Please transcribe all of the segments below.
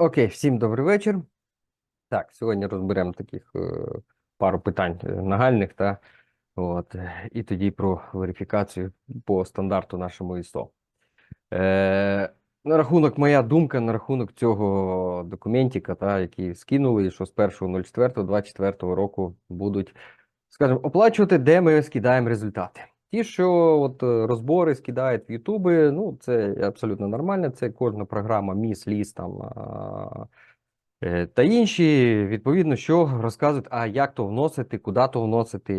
Окей, всім добрий вечір. Так, сьогодні розберемо таких е, пару питань е, нагальних, та от, і тоді про верифікацію по стандарту нашому ISO. Е, на рахунок, моя думка на рахунок цього документика, та, який скинули, що з 1.04.24 року будуть, скажімо, оплачувати, де ми скидаємо результати. Ті, що от е, розбори скидають в Ютуби, ну це абсолютно нормально. Це кожна програма Міс, Ліс там е, та інші, відповідно, що розказують, а як то вносити, куди то вносити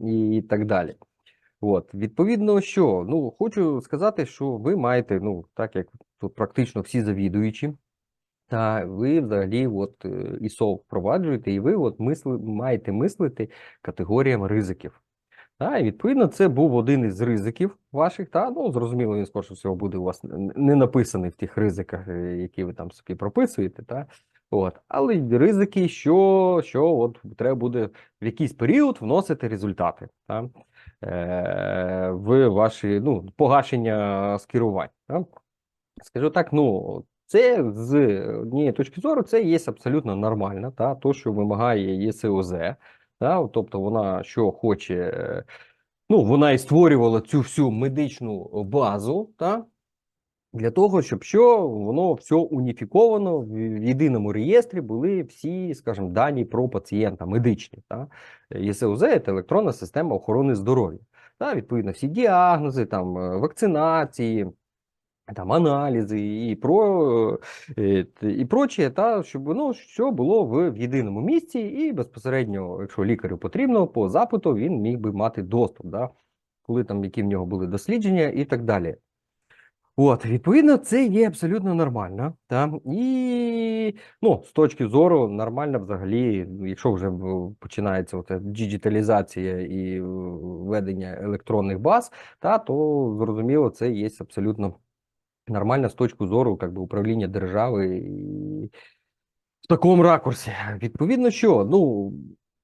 і так далі. От, відповідно, що ну хочу сказати, що ви маєте, ну так як тут практично всі завідуючі, та ви взагалі от е, ISO впроваджуєте, і ви от мисли, маєте мислити категоріями ризиків. Та, і відповідно, це був один із ризиків ваших. Та ну зрозуміло, він скоріше всього буде у вас не написаний в тих ризиках, е, які ви там собі прописуєте. Та от, але ризики, що, що от треба буде в якийсь період вносити результати та, е, в ваші ну, погашення скерувань. Та. Скажу так, ну. Це з однієї точки зору, це є абсолютно нормально, та то, що вимагає ЄСОЗ, та, тобто вона що хоче, ну вона і створювала цю всю медичну базу, та для того, щоб що воно все уніфіковано в єдиному реєстрі були всі, скажімо, дані про пацієнта медичні. Та? ЄСОЗ – це електронна система охорони здоров'я. Та, відповідно, всі діагнози, там, е, вакцинації, там аналізи і про і прочее, та щоб воно все було в, єдиному місці, і безпосередньо, якщо лікарю потрібно, по запиту він міг би мати доступ, да, коли там які в нього були дослідження і так далі. От, відповідно, це є абсолютно нормально. Та? І ну, з точки зору нормально взагалі, ну, якщо вже починається оця діджиталізація і введення електронних баз, та, то зрозуміло, це є абсолютно нормально з точки зору как би, управління держави і в такому ракурсі. Відповідно, що ну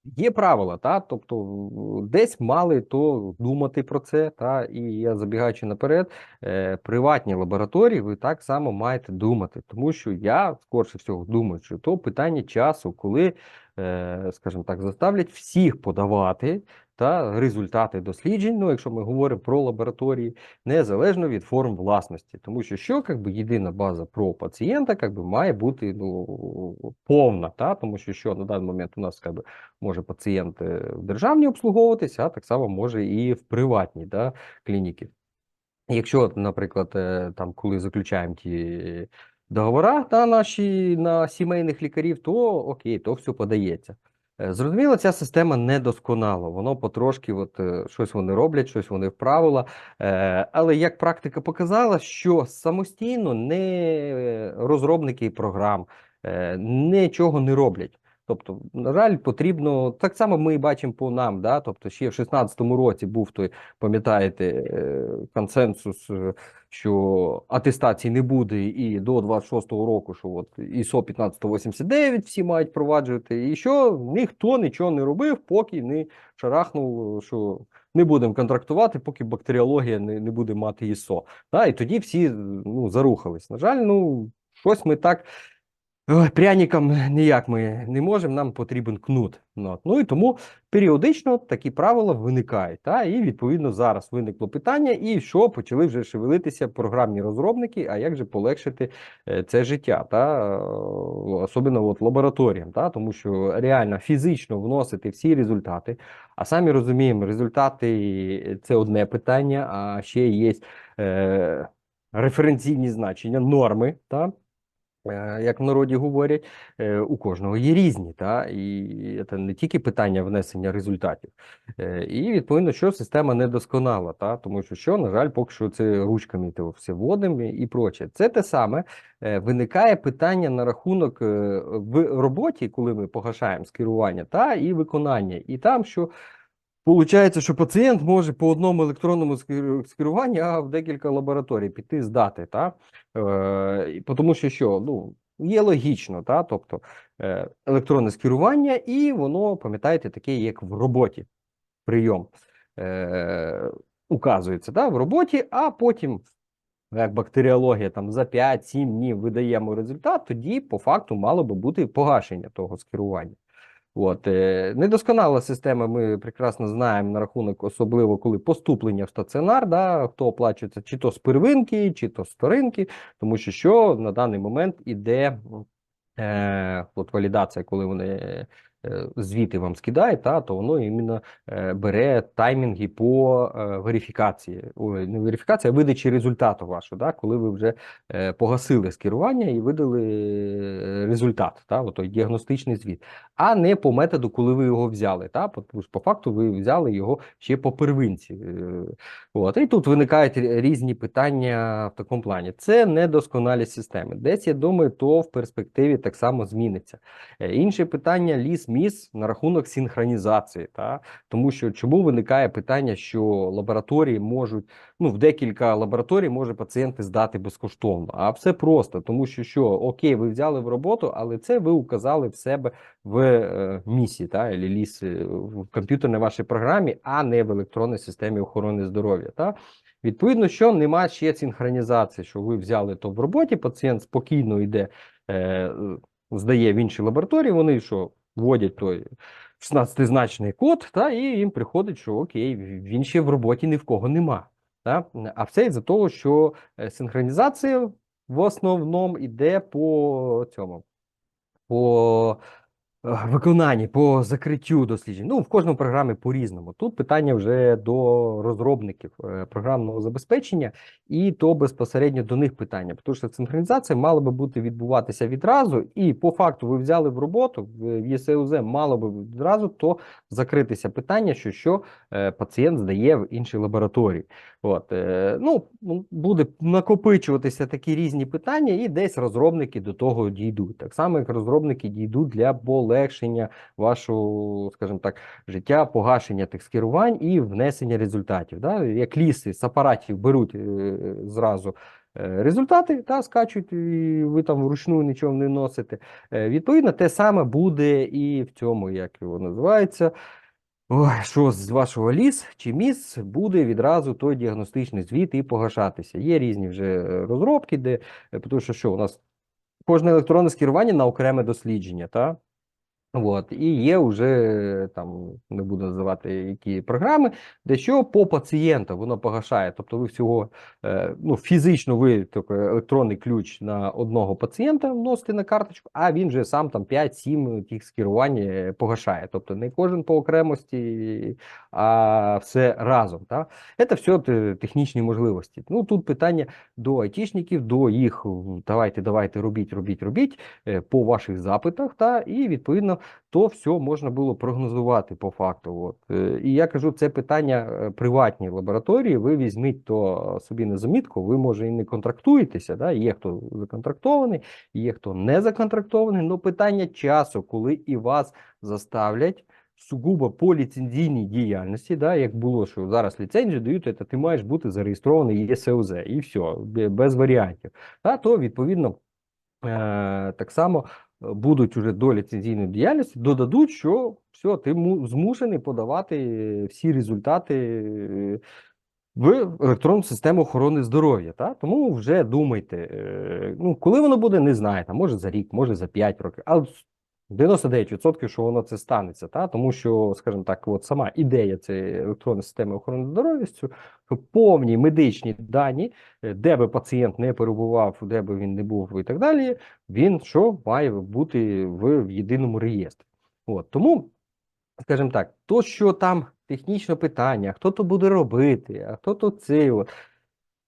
є правила, та тобто десь мали то думати про це. Та і я забігаючи наперед, е, приватні лабораторії, ви так само маєте думати, тому що я скорше всього думаю, що то питання часу, коли, е, скажімо так, заставлять всіх подавати та результати досліджень. Ну, якщо ми говоримо про лабораторії, незалежно від форм власності, тому що що как би, єдина база про пацієнта как би, має бути ну, повна, та? тому що що на даний момент у нас как би, може пацієнт е, в державній обслуговуватися, а так само може і в приватній да, клініки. Якщо, наприклад, е, там, коли заключаємо ті договори та, наші на сімейних лікарів, то окей, то все подається. Е, Зрозуміло, ця система недосконала, воно потрошки от, е, щось вони роблять, щось вони вправила. Е, Але як практика показала, що самостійно не розробники програм нічого не роблять. Тобто, на жаль, потрібно так само ми і бачимо по нам. Да? Тобто, ще в 16-му році був той, пам'ятаєте, е, консенсус, е, що атестації не буде, і до 26-го року, що от ISO 1589 всі мають впроваджувати, і що ніхто нічого не робив, поки не шарахнув, що не будемо контрактувати, поки бактеріологія не, не буде мати ISO. Да? І тоді всі ну, зарухались. На жаль, ну щось ми так. Пряникам ніяк ми не можемо, нам потрібен кнут. Ну, ну і тому періодично такі правила виникають. Та? І відповідно зараз виникло питання, і що почали вже шевелитися програмні розробники, а як же полегшити е, це життя, та? е, особливо от лабораторіям, та? тому що реально фізично вносити всі результати. А самі розуміємо, результати це одне питання, а ще є е, референційні значення, норми. Та? Е, Як в народі говорять, е, у кожного є різні, та і це не тільки питання внесення результатів, Е, і відповідно, що система недосконала, та тому що що, на жаль, поки що це ручками то все вводимо і проче. Це те саме е, виникає питання на рахунок в роботі, коли ми погашаємо скерування, та і виконання, і там що. Получається, що пацієнт може по одному електронному скеруванню а в декілька лабораторій піти здати, та? Е, тому що що, ну, є логічно, та? тобто е, електронне скерування, і воно, пам'ятаєте, таке, як в роботі прийом е, указується та? в роботі, а потім як бактеріологія, там за 5-7 днів видаємо результат, тоді по факту мало би бути погашення того скерування. От, е, недосконала система, ми прекрасно знаємо на рахунок, особливо коли поступлення в стаціонар, да, хто оплачується чи то з первинки, чи то з вторинки, тому що що на даний момент іде е, от валідація, коли вони звіти вам скидають, та, то воно іменно е, бере таймінги по е, верифікації. Не верифікації, а видачі результату вашого, да, коли ви вже е, погасили скерування і видали е, результат, та, от той діагностичний звіт, а не по методу, коли ви його взяли. Та, по, факту ви взяли його ще по первинці. Е, От, і тут виникають різні питання в такому плані. Це недосконалі системи. Десь, я думаю, то в перспективі так само зміниться. Е, Інше питання ліс-міс на рахунок синхронізації. Та? Тому що чому виникає питання, що лабораторії можуть, ну, в декілька лабораторій може пацієнти здати безкоштовно. А все просто, тому що що, окей, ви взяли в роботу, але це ви указали в себе в е, місі, та, ліс е, в комп'ютерній вашій програмі, а не в електронній системі охорони здоров'я. Та? Відповідно, що нема ще синхронізації, що ви взяли то в роботі, пацієнт спокійно йде, е, здає в іншій лабораторії, вони що вводять той 16-значний код, та, і їм приходить, що окей, він ще в роботі ні в кого нема. Та? А все із-за того, що е, синхронізація в основному йде по цьому, по виконанні, по закриттю досліджень. Ну, в кожному програмі по-різному. Тут питання вже до розробників е, програмного забезпечення, і то безпосередньо до них питання. Тому що синхронізація мала би бути відбуватися відразу, і по факту ви взяли в роботу в ЄСУЗ мало би відразу то закритися питання, що що е, пацієнт здає в іншій лабораторії. От, е, ну, буде накопичуватися такі різні питання, і десь розробники до того дійдуть. Так само, як розробники дійдуть для полегшення вашого, скажімо так, життя, погашення тих скерувань і внесення результатів. Да? Як ліси з апаратів беруть е, зразу. е, Результати та скачуть, і ви там вручну нічого не носите. Е, Відповідно, те саме буде і в цьому, як його називається, Ой, що з вашого ліс чи міс буде відразу той діагностичний звіт і погашатися. Є різні вже розробки, де тому що що у нас кожне електронне скерування на окреме дослідження, та? От, і є вже там, не буду називати які програми, де що по пацієнту воно погашає. Тобто ви всього е, ну, фізично ви такий електронний ключ на одного пацієнта вносите на карточку, а він же сам там 5-7 тих скерувань е, погашає. Тобто не кожен по окремості, а все разом. Та? Це все технічні можливості. Ну тут питання до айтішників, до їх давайте, давайте, робіть, робіть, робіть е, по ваших запитах, та і відповідно то все можна було прогнозувати по факту. От. Е, І я кажу, це питання е, приватні лабораторії. Ви візьміть то собі на замітку, ви може і не контрактуєтеся. Да? Є хто законтрактований, є хто не законтрактований, але питання часу, коли і вас заставлять. Сугубо по ліцензійній діяльності, да, як було, що зараз ліцензію дають, це ти маєш бути зареєстрований ЄСУЗ, і все, без варіантів. Та, то відповідно е, так само е, будуть уже до ліцензійної діяльності, додадуть, що все, ти му- змушений подавати всі результати е, в електронну систему охорони здоров'я. Та? Тому вже думайте, е, ну, коли воно буде, не знаєте, може за рік, може за 5 років, але 99% що воно це станеться, та? тому що, скажімо так, от сама ідея цієї електронної системи охорони здоров'я, повні медичні дані, е, де би пацієнт не перебував, де би він не був і так далі, він що має бути в, в єдиному реєстрі. От, тому, скажімо так, то, що там технічне питання, хто то буде робити, а хто то це. От,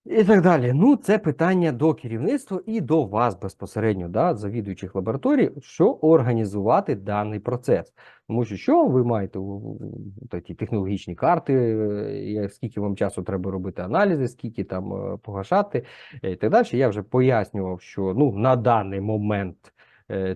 і так далі. Ну, це питання до керівництва і до вас безпосередньо, да, завідуючих лабораторій, що організувати даний процес. Тому що що ви маєте такі технологічні карти, е, скільки вам часу треба робити аналізи, скільки там е, погашати е, і так далі. Я вже пояснював, що ну, на даний момент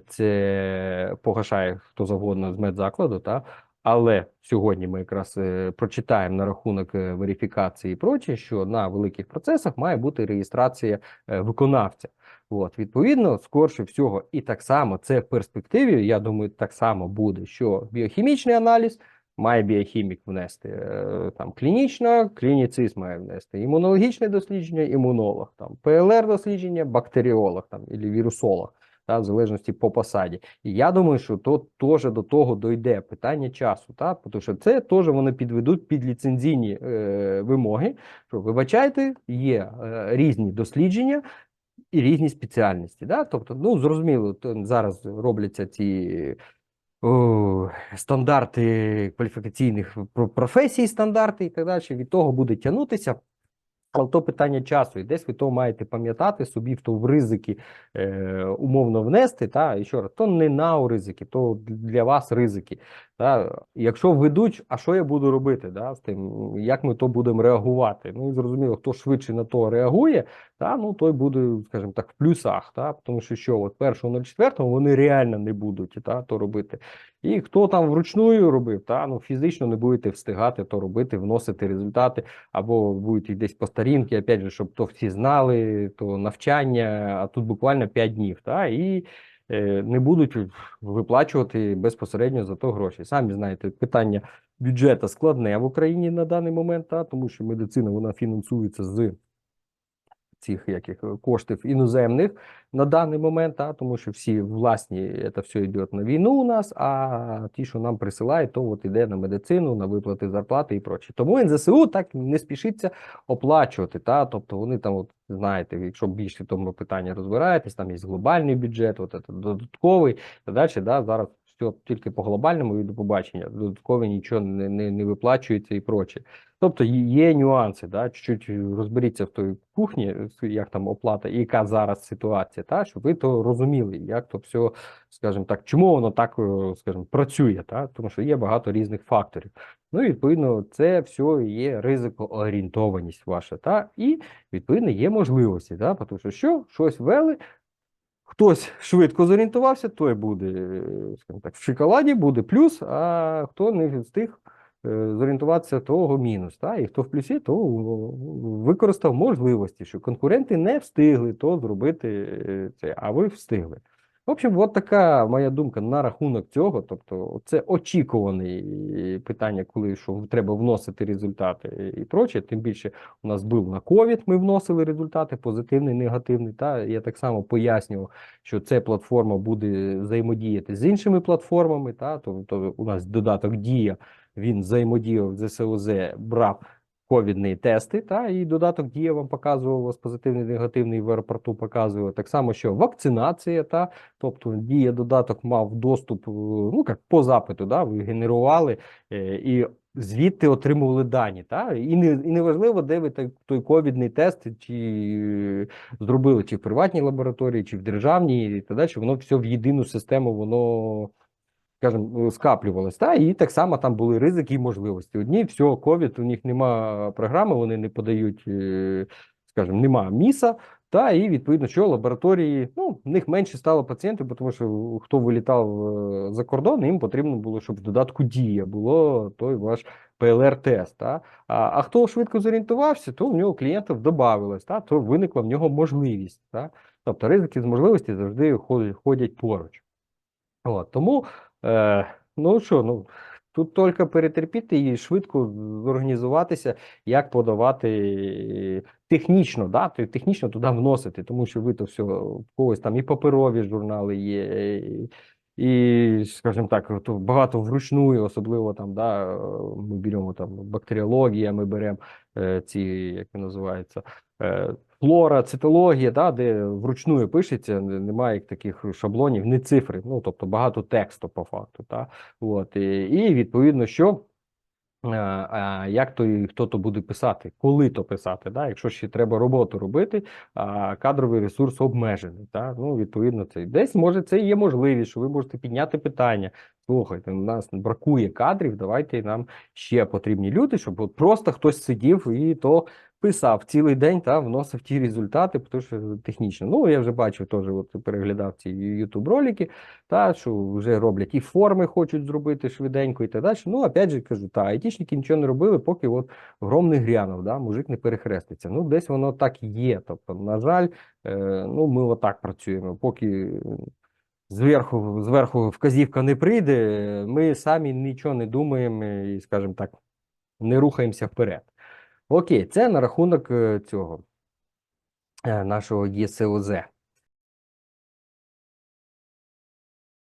це погашає хто завгодно з медзакладу, та, але сьогодні ми якраз е, прочитаємо на рахунок е, верифікації і проче, що на великих процесах має бути реєстрація е, виконавця. От, відповідно, скорше всього, і так само це в перспективі, я думаю, так само буде, що біохімічний аналіз має біохімік внести. Там клінічно, клініцист має внести. Імунологічне дослідження, імунолог, там ПЛР дослідження, бактеріолог там, або вірусолог, та, в залежності по посаді. І я думаю, що то теж до того дойде питання часу, та, тому що це теж вони підведуть під ліцензійні е, вимоги. Що, вибачайте, є е, різні дослідження, і різні спеціальності. Да? Тобто, ну зрозуміло, зараз робляться ці стандарти кваліфікаційних професій, стандарти і так далі. Від того буде тягнутися. Але то питання часу, і десь ви то маєте пам'ятати собі, то в ризики е, умовно внести. Та і що раз, то не на ризики, то для вас ризики. Та якщо введуть, а що я буду робити? Да, з тим, як ми то будемо реагувати? Ну і зрозуміло, хто швидше на то реагує, та ну той буде, скажімо так, в плюсах. Та тому що що от 1.04 вони реально не будуть та то робити. І хто там вручную робив, та ну фізично не будете встигати то робити, вносити результати або будете десь по старінки, опять же, щоб то всі знали, то навчання, а тут буквально 5 днів, та, і не будуть виплачувати безпосередньо за то гроші. Самі знаєте, питання бюджету складне в Україні на даний момент, та, тому що медицина вона фінансується з цих яких е, коштів іноземних на даний момент, та, тому що всі власні це все йде на війну у нас, а ті, що нам присилають, то от іде на медицину, на виплати зарплати і прочі. Тому НЗСУ так не спішиться оплачувати. Та, тобто вони там, от знаєте, якщо більше тому питанні розбираєтесь, там є глобальний бюджет, от це додатковий та далі. Да, зараз все тільки по глобальному до побачення. Додатково нічого не, не, не виплачується і проче. Тобто є нюанси, да, чуть-чуть розберіться в той кухні, як там оплата, і яка зараз ситуація, та, щоб ви то розуміли, як то все, скажімо так, чому воно так, е, скажімо, працює, та, тому що є багато різних факторів. Ну, і, відповідно, це все є ризикоорієнтованість ваша, та, і, відповідно, є можливості, та, тому що що, щось ввели, Хтось швидко зорієнтувався, той буде, е, скажімо так, в шоколаді буде плюс, а хто не встиг е, зорієнтуватися, того мінус. Та? І хто в плюсі, то використав можливості, що конкуренти не встигли то зробити е, це, а ви встигли. В общем, от така моя думка на рахунок цього. Тобто, це очікуване питання, коли що треба вносити результати і проче. Тим більше у нас був на ковід, ми вносили результати, позитивний, негативний. Та я так само пояснював, що ця платформа буде взаємодіяти з іншими платформами. Та тобто у нас додаток Дія він взаємодіяв з СОЗ, брав ковідні тести, та і додаток дія вам показував вас позитивний, негативний в аеропорту показував. Так само, що вакцинація, та тобто дія додаток мав доступ, е, ну як по запиту, да, ви генерували е, і. Звідти отримували дані, та і не і не важливо, де ви той, той ковідний тест чи зробили, чи в приватній лабораторії, чи в державній, і так далі. Воно все в єдину систему, воно скажімо, скаплювалось. Та? І так само там були ризики і можливості. Одні, все, ковід, у них нема програми, вони не подають, е, скажімо, нема міса. Та і відповідно, що лабораторії, ну, в них менше стало пацієнтів, тому що хто вилітав е, за кордон, їм потрібно було, щоб в додатку дія було той ваш ПЛР-тест. Та? А а хто швидко зорієнтувався, то в нього клієнтів додавалось, та? то виникла в нього можливість. Та? Тобто ризики з можливості завжди ходять поруч. От, Тому Е, Ну що, ну тут тільки перетерпіти і швидко зорганізуватися, як подавати технічно, да, технічно туди вносити, тому що ви то все в когось там і паперові журнали є. І, і, скажімо так, то багато вручну, особливо там, да, ми беремо там бактеріологія, ми беремо е, ці, як називається, флора, цитологія, да, де вручну пишеться, немає таких шаблонів, не цифри, ну тобто багато тексту по факту. Та, от, і, і відповідно, що. А як то і хто то буде писати, коли то писати, да? якщо ще треба роботу робити, а кадровий ресурс обмежений. Да? Ну, відповідно, це десь може це є можливість, що ви можете підняти питання. Слухайте, у нас бракує кадрів, давайте нам ще потрібні люди, щоб от просто хтось сидів і то писав цілий день та вносив ті результати, тому що технічно. Ну, я вже бачив, теж от переглядав ці youtube ролики, та що вже роблять і форми хочуть зробити швиденько і так далі. Ну, опять же кажу, та айтішники нічого не робили, поки от гром не грянув, да, мужик не перехреститься. Ну, десь воно так є. Тобто, на жаль, е, ну ми отак працюємо, поки зверху, зверху вказівка не прийде, ми самі нічого не думаємо і, скажімо так, не рухаємося вперед. Окей, це на рахунок е, цього е, нашого ЄСОЗ.